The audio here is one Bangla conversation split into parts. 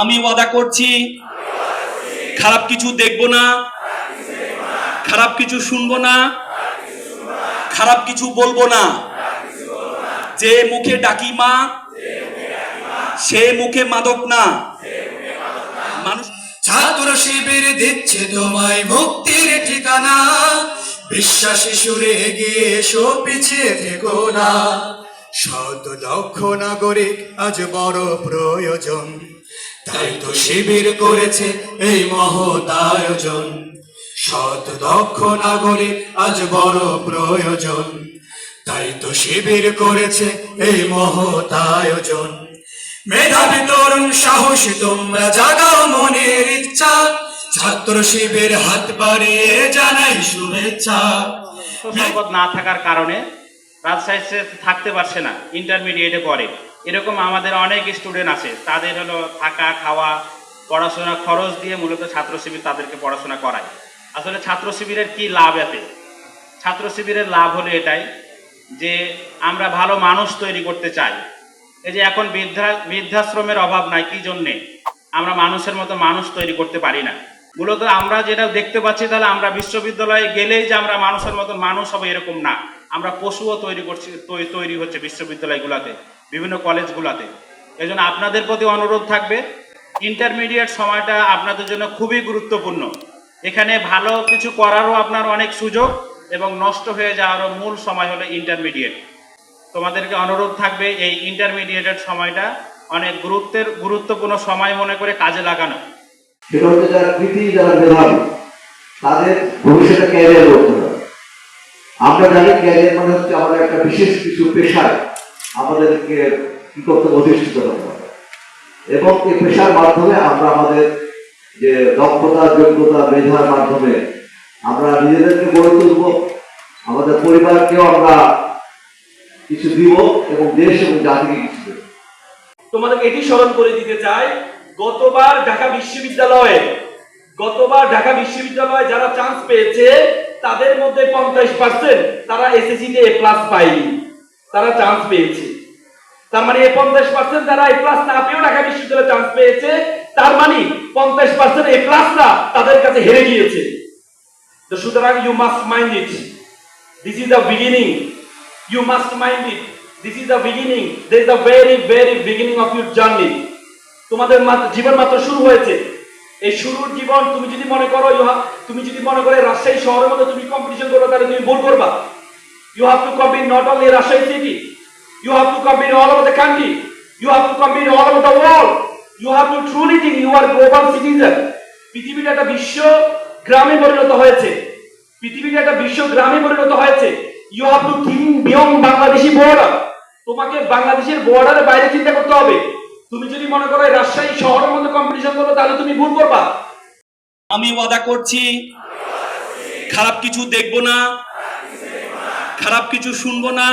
আমি ওয়াদা করছি, খারাপ কিছু দেখব না, খারাপ কিছু শুনব না, খারাপ কিছু বলব না। যে মুখে ডাকি মা, সে মুখে মাদক না। মানুষ ছাত্র শিবির দিচ্ছে তোমায় মুক্তির ঠিকানা। বিশ্বাসী সুরে এগিয়ে এসো, পিছিয়ে থেকো না। শত লক্ষ নাগরিক, আজ বড় প্রয়োজন। তাই তো শিবির করেছে এই মহৎ আয়োজন। শত দক্ষ নাগরিক আজ বড় প্রয়োজন। তাই তো শিবির করেছে এই মহৎ আয়োজন। মেধাবী তরুণ সাহস, তোমরা জাগাও মনের ইচ্ছা। ছাত্র শিবির হাত বাড়িয়ে জানাই শুভেচ্ছা। সম্পদ না থাকার কারণে রাজশাহীতে থাকতে পারছে না ইন্টারমিডিয়েটে পড়ে। এরকম আমাদের অনেক স্টুডেন্ট আছে, তাদের হলো থাকা, খাওয়া, পড়াশোনা খরচ দিয়ে মূলত ছাত্র শিবির তাদেরকে পড়াশোনা করায়। আসলে ছাত্র শিবিরের কি লাভ এতে? ছাত্র শিবিরের লাভ হলো এটাই যে আমরা ভালো মানুষ তৈরি করতে চাই। এই যে এখন বৃদ্ধা, বৃদ্ধাশ্রমের অভাব নাই, কি জন্যে? আমরা মানুষের মতো মানুষ তৈরি করতে পারি না। মূলত আমরা যেটা দেখতে পাচ্ছি তাহলে আমরা বিশ্ববিদ্যালয়ে গেলেই যে আমরা মানুষের মতো মানুষ হবে এরকম না। আমরা পশুও তৈরি করছি তৈরি হচ্ছে বিশ্ববিদ্যালয়গুলোতে। বিভিন্ন কলেজগুলোতে। এই জন্য আপনাদের প্রতি অনুরোধ থাকবে ইন্টারমিডিয়েট সময়টা আপনাদের জন্য খুবই গুরুত্বপূর্ণ। এখানে ভালো কিছু করারও আপনার অনেক সুযোগ এবং নষ্ট হয়ে যাওয়ারও মূল সময় হলো ইন্টারমিডিয়েট তোমাদেরকে অনুরোধ থাকবে এই ইন্টারমিডিয়েটের সময়টা অনেক গুরুত্বের, গুরুত্বপূর্ণ সময় মনে করে কাজে লাগানো। আমরা জানি ক্যারিয়ার মানে হচ্ছে আমাদের একটা বিশেষ কিছু পেশায় আমাদেরকে কি করতে? অধিষ্ঠিত করতে হবে। এবং এই পেশার মাধ্যমে আমরা আমাদের যে দক্ষতা, যোগ্যতা, মেধার মাধ্যমে আমরা নিজেদেরকে গড়ে তুলব। আমাদের পরিবারকেও আমরা কিছু দিব এবং দেশ এবং জাতিকে কিছু দেব। তোমাদেরকে এটি স্মরণ করে দিতে চাই, গতবার ঢাকা বিশ্ববিদ্যালয়ে, গতবার ঢাকা বিশ্ববিদ্যালয়ে যারা চান্স পেয়েছে, তাদের মধ্যে পঞ্চাশ পার্সেন্ট তারা এসএসসি তে এ প্লাস পায়নি। তারা চান্স পেয়েছে। তার মানে এই পঞ্চাশ পার্সেন্ট যারা এ প্লাস না পেয়েও ঢাকা বিশ্ববিদ্যালয়ে চান্স পেয়েছে, তার মানে পঞ্চাশ পার্সেন্ট এ প্লাসরা তাদের কাছে হেরে গিয়েছে। তো সুতরাং you must mind it this is the beginning you must mind it. This is the beginning. This is the very very beginning of your journey. তোমাদের জীবন মাত্র শুরু হয়েছে। এই শুরুর জীবন তুমি যদি মনে করো তুমি যদি মনে করো রাজশাহী শহরের মধ্যে তুমি কম্পিটিশন করো, তাহলে তুমি ভুল করবা। You have to compete not only Rajshahi city, you have to compete all over the country, you have to compete all over the world. You have to truly think you are global citizen. পৃথিবীটা একটা বিশ্ব গ্রামে পরিণত হয়েছে। পৃথিবীটা একটা বিশ্ব গ্রামে পরিণত হয়েছে। You have to think beyond Bangladeshi border তোমাকে বাংলাদেশের বর্ডারের বাইরে চিন্তা করতে হবে। তুমি যদি মনে করো রাজশাহী শহরের মধ্যে কম্পিটিশন করো, তাহলে তুমি ভুল করবা। আমি ওয়াদা করছি, খারাপ কিছু দেখব না। খারাপ কিছু শুনব না,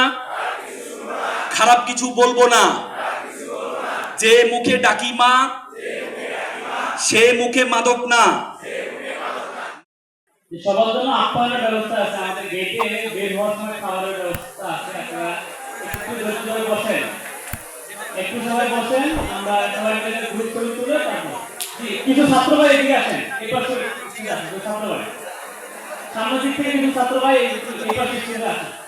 খারাপ কিছু বলব না। যে মুখে ডাকি মা, সে মুখে মাদক না। সবার জন্য ব্যবস্থা আছে, আমাদের গেটে বের হওয়ার সময় খাবারের ব্যবস্থা আছে, আপনারা একটু বসেন। একটু সবাই বসেন, আমরা সবাই মিলে গ্রুপ করে তুলে কিছু ছাত্র ভাই এদিকে আসেন, এই পাশে ঠিক আছে ছাত্র ভাই। സംബന്ധിച്ച് ശത്രുവായി വിമർശിച്ചതാണ്